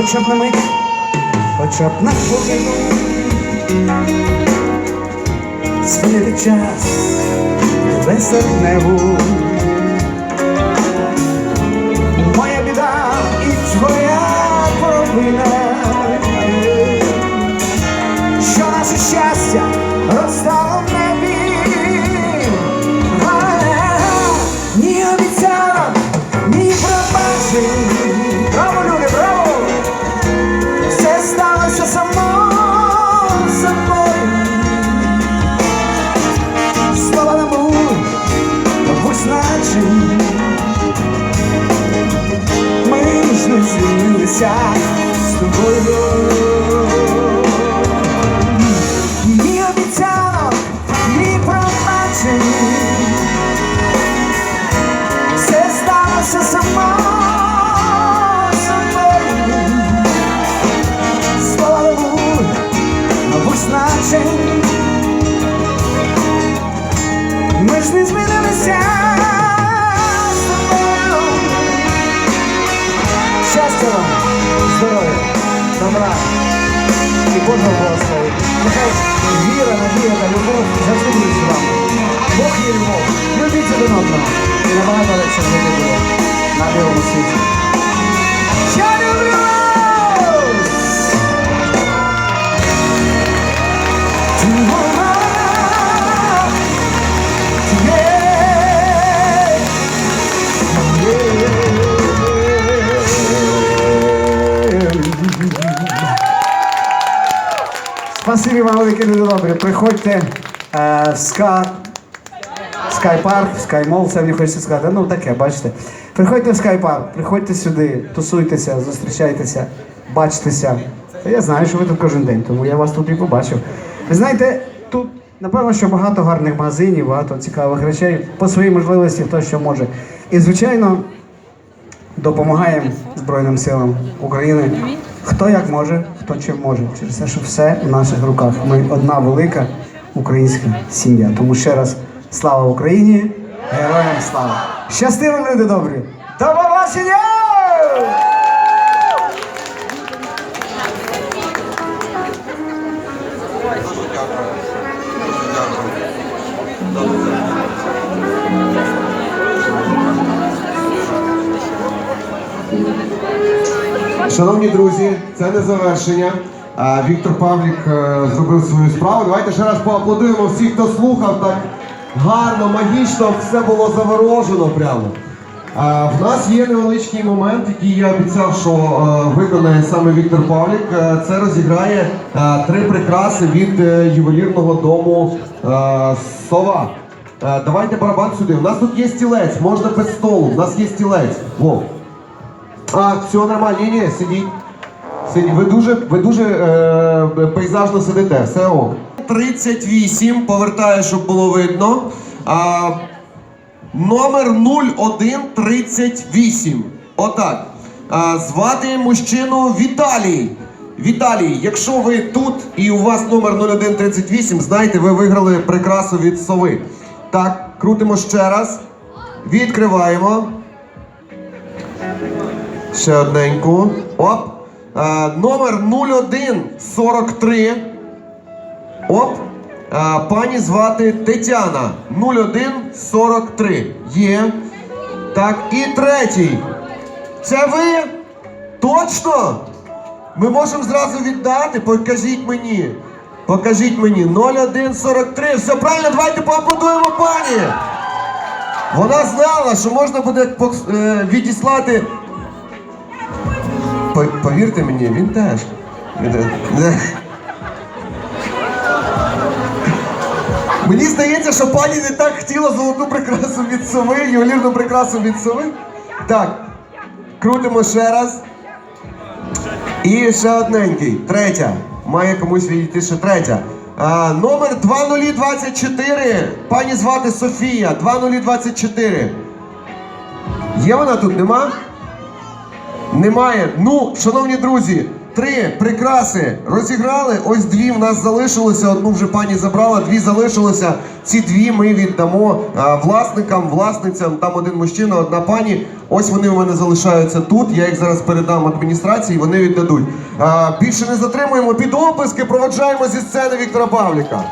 хоча б на мить, хоча б на хвилину. Спинити час весерневу. Значень. Ми ж не змінилися з тобою. І Вам велике люди добрі. Приходьте е, ска... Скайпарк, Скаймол, це мені хочеться сказати. Ну таке, бачите. Приходьте в Скайпарк, приходьте сюди, тусуйтеся, зустрічайтеся, бачтеся. Я знаю, що ви тут кожен день, тому я вас тут і побачив. Ви знаєте, тут напевно, що багато гарних магазинів, багато цікавих речей. По своїй можливості хто що може. І звичайно, допомагаємо Збройним силам України. Хто як може, хто чим може. Через те, що все в наших руках. Ми одна велика українська сім'я. Тому ще раз слава Україні! Героям слава! Щасти люди добрі! До побачення! Шановні друзі, це не завершення. Віктор Павлік е, зробив свою справу. Давайте ще раз поаплодуємо всіх, хто слухав так гарно, магічно, все було заворожено прямо. В нас є невеличкий момент, який я обіцяв, що е, виконає саме Віктор Павлік. Е, Це розіграє три прикраси від ювелірного дому Сова. Давайте барабан сюди. У нас тут є стілець, можна без столу. У нас є стілець. Вов. А, все нормально, ні, ні, сидіть. Сидіть. Ви дуже, ви дуже е, пейзажно сидите. Все ок. 38, повертаю, щоб було видно. А, номер 0138. Отак. А, звати мужчину Віталій. Віталій, якщо ви тут і у вас номер 0138, знайте, ви виграли прикрасу від сови. Так, крутимо ще раз. Відкриваємо. Ще одненьку. Оп. А, номер 0143. Оп. А, пані звати Тетяна. 0143. Є. Так, і третій. Це ви? Точно? Ми можемо зразу віддати. Покажіть мені. Покажіть мені. 0143. Все правильно, давайте поаплодуємо пані. Вона знала, що можна буде е, відіслати Повірте мені, він теж. Мені здається, що пані не так хотіла золоту прикрасу від сови, ювелірну прикрасу від сови. Так, крутимо ще раз. І ще одненький. Третя. Має комусь відійти ще третя. А, номер 2024. Пані звати Софія. 2024. Є вона тут, нема? Немає. Ну, шановні друзі, три прикраси розіграли. Ось дві в нас залишилося. Одну вже пані забрала, дві залишилося. Ці дві ми віддамо а, власникам, власницям. Там один мужчина, одна пані. Ось вони у мене залишаються тут. Я їх зараз передам адміністрації, вони віддадуть. А, більше не затримуємо під оплески, проведжаємо зі сцени Віктора Павліка.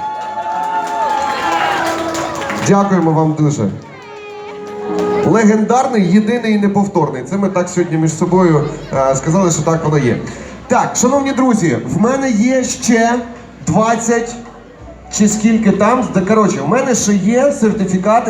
Дякуємо вам дуже. Легендарний, єдиний і неповторний. Це ми так сьогодні між собою е, сказали, що так воно є. Так, шановні друзі, в мене є ще 20 чи скільки там. Коротше, в мене ще є сертифікати.